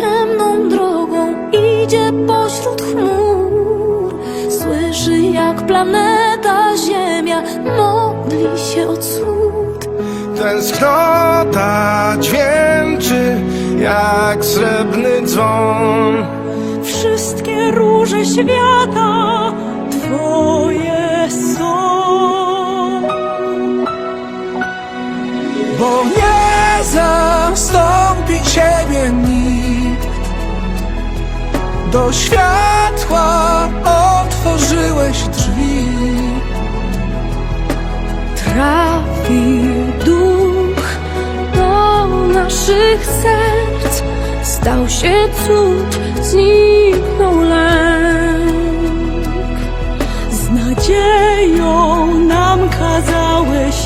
ciemną drogą idzie pośród chmur. Słyszy jak planeta Ziemia modli się o cud. Tęsknota dźwięczy jak srebrny dzwon. Wszystkie róże świata Twoje są. Bo nie zastąpi Ciebie nikt do światła otworzyłeś drzwi Trafił duch do naszych serc, stał się cud, zniknął lęk. Z nadzieją nam kazałeś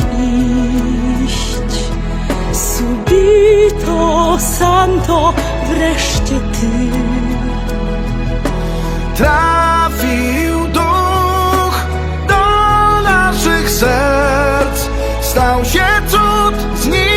iść. Subito santo, wreszcie ty trafił duch do naszych serc, stał się cud z nim.